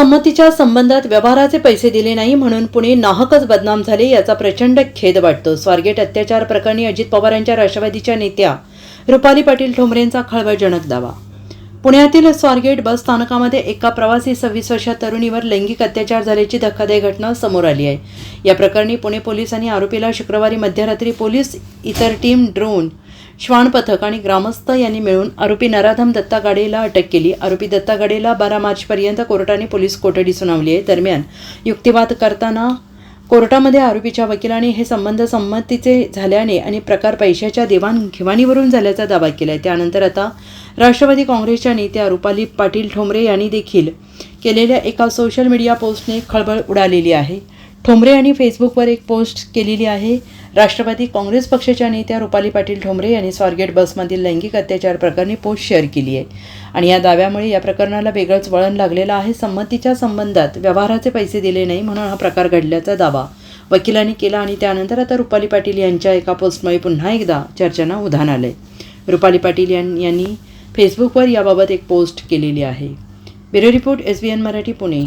संमतीच्या संबंधात व्यवहाराचे पैसे दिले नाही म्हणून पुणे नाहकच बदनाम झाले याचा प्रचंड खेद वाटतो. स्वारगेट अत्याचार प्रकरणी अजित पवारांच्या राष्ट्रवादीच्या नेत्या रुपाली पाटील ठोंबरेंचा खळबळजनक दावा. पुण्यातील स्वारगेट बस स्थानकामध्ये एका प्रवासी सव्वीस वर्षा तरुणीवर लैंगिक अत्याचार झाल्याची धक्कादायक घटना समोर आली आहे. या प्रकरणी पुणे पोलिसांनी आरोपीला शुक्रवारी मध्यरात्री पोलीस इतर टीम ड्रोन श्वान पथक आणि ग्रामस्थ यांनी मिळून आरोपी नराधम दत्ता गाडेला अटक केली. आरोपी दत्ता गाडेला बारा मार्चपर्यंत कोर्टाने पोलीस कोठडी सुनावली आहे. दरम्यान युक्तिवाद करताना कोर्टामध्ये आरोपीच्या वकिलाने हे संबंध संमतीचे झाल्याने आणि प्रकार पैशाच्या देवाणघेवाणीवरून झाल्याचा दावा केला आहे त्यानंतर आता राष्ट्रवादी काँग्रेसच्या नेत्या रुपाली पाटील ठोंबरे यांनी देखील केलेल्या एका सोशल मीडिया पोस्टने खळबळ उडालेली आहे. ठोंबरे यांनी फेसबुकवर एक पोस्ट केलेली आहे. राष्ट्रवादी काँग्रेस पक्षाच्या नेत्या रुपाली पाटील ठोंबरे यांनी स्वारगेट बसमधील लैंगिक अत्याचार प्रकरणी पोस्ट शेअर केली आहे. आणि या दाव्यामुळे या प्रकरणाला वेगळंच वळण लागलेलं आहे. संमतीच्या संबंधात व्यवहाराचे पैसे दिले नाही म्हणून हा प्रकार घडल्याचा दावा वकिलांनी केला आणि त्यानंतर आता रुपाली पाटील यांच्या एका पोस्टमुळे पुन्हा एकदा चर्चांना उधाण आलंय. रुपाली पाटील यां यांनी फेसबुकवर याबाबत एक पोस्ट केलेली आहे. Bureau report S B N Marathi Pune.